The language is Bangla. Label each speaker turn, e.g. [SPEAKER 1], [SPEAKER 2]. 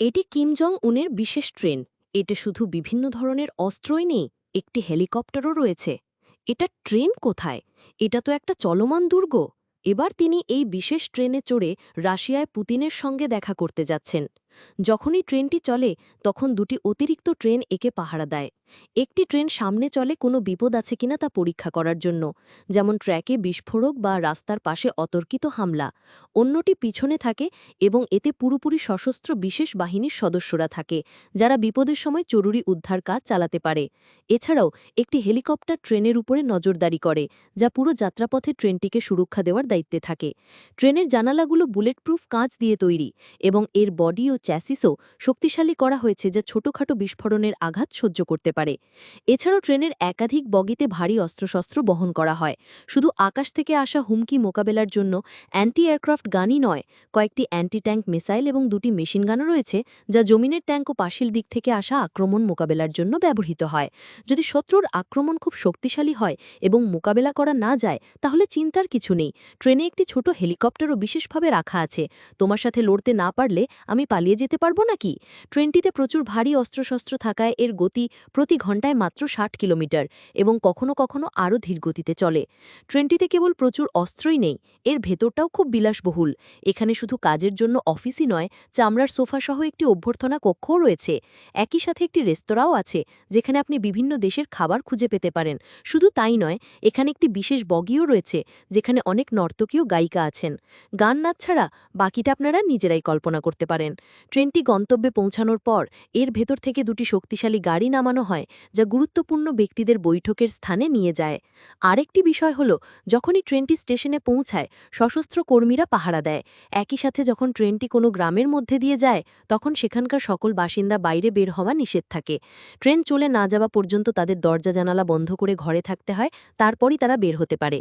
[SPEAKER 1] এটি কিম জং উনের বিশেষ ট্রেন। এটা শুধু বিভিন্ন ধরনের অস্ত্রই নেই, একটি হেলিকপ্টারও রয়েছে। এটা ট্রেন কোথায়? এটা তো একটা চলমান দুর্গ। এবার তিনি এই বিশেষ ট্রেনে চড়ে রাশিয়ায় পুতিনের সঙ্গে দেখা করতে যাচ্ছেন। যখনই ট্রেনটি চলে, তখন দুটি অতিরিক্ত ট্রেন একে পাহারা দেয়। একটি ট্রেন সামনে চলে, কোনো বিপদ আছে কিনা তা পরীক্ষা করার জন্য, যেমন ট্র্যাকে বিস্ফোরক বা রাস্তার পাশে অতর্কিত হামলা। অন্যটি পিছনে থাকে এবং এতে পুরোপুরি সশস্ত্র বিশেষ বাহিনীর সদস্যরা থাকে, যারা বিপদের সময় জরুরি উদ্ধার কাজ চালাতে পারে। এছাড়াও, একটি হেলিকপ্টার ট্রেনের উপরে নজরদারি করে, যা পুরো যাত্রাপথে ট্রেনটিকে সুরক্ষা দেওয়ার দায়িত্বে থাকে। ট্রেনের জানালাগুলো বুলেটপ্রুফ কাঁচ দিয়ে তৈরি এবং এর বডি ও চ্যাসিসও শক্তিশালী করা হয়েছে যা ছোটখাটো বিস্ফোরণের আঘাত সহ্য করতে পারে। এছাড়াও ট্রেনের একাধিক বগিতে ভারী অস্ত্রশস্ত্র বহন করা হয়। শুধু আকাশ থেকে আসা হুমকি মোকাবেলার জন্য অ্যান্টি এয়ারক্রাফট গানই নয়, কয়েকটি অ্যান্টি ট্যাঙ্ক মিসাইল এবং দুটি মেশিন গানও রয়েছে যা জমিনের ট্যাঙ্ক ও পাশিল দিক থেকে আসা আক্রমণ মোকাবেলার জন্য ব্যবহৃত হয়। যদি শত্রুর আক্রমণ খুব শক্তিশালী হয় এবং মোকাবেলা করা না যায়, তাহলে চিন্তার কিছু নেই। ট্রেনে একটি ছোট হেলিকপ্টারও বিশেষভাবে রাখা আছে। তোমার সাথে লড়তে না পারলে আমি পালিয়ে যেতে পারব নাকি? ট্রেনটিতে প্রচুর ভারী অস্ত্রশস্ত্র থাকায় এর গতি প্রতি ঘন্টায় মাত্র ষাট কিলোমিটার এবং কখনো কখনো আরও ধীর গতিতে চলে। ট্রেনটিতে কেবল প্রচুর অস্ত্রই নেই, এর ভেতরটাও খুব বিলাসবহুল। এখানে শুধু কাজের জন্য অফিসই নয়, চামড়ার সোফাসহ একটি অভ্যর্থনা কক্ষও রয়েছে। একই সাথে একটি রেস্তোরাঁও আছে, যেখানে আপনি বিভিন্ন দেশের খাবার খুঁজে পেতে পারেন। শুধু তাই নয়, এখানে একটি বিশেষ বগিও রয়েছে, যেখানে অনেক নর্তকীয় গায়িকা আছেন। গান নাচ ছাড়া বাকিটা আপনারা নিজেরাই কল্পনা করতে পারেন। ট্রেনটি গন্তব্যে পৌঁছানোর পর এর ভেতর থেকে দুটি শক্তিশালী গাড়ি নামানো হয়, যা গুরুত্বপূর্ণ ব্যক্তিদের বৈঠকের স্থানে নিয়ে যায়। আরেকটি বিষয় হল, যখনই ট্রেনটি স্টেশনে পৌঁছায়, সশস্ত্র কর্মীরা পাহারা দেয়। একই সাথে যখন ট্রেনটি কোনো গ্রামের মধ্যে দিয়ে যায়, তখন সেখানকার সকল বাসিন্দা বাইরে বের হওয়া নিষেধ থাকে। ট্রেন চলে না যাওয়া পর্যন্ত তাদের দরজা জানালা বন্ধ করে ঘরে থাকতে হয়, তারপরই তারা বের হতে পারে।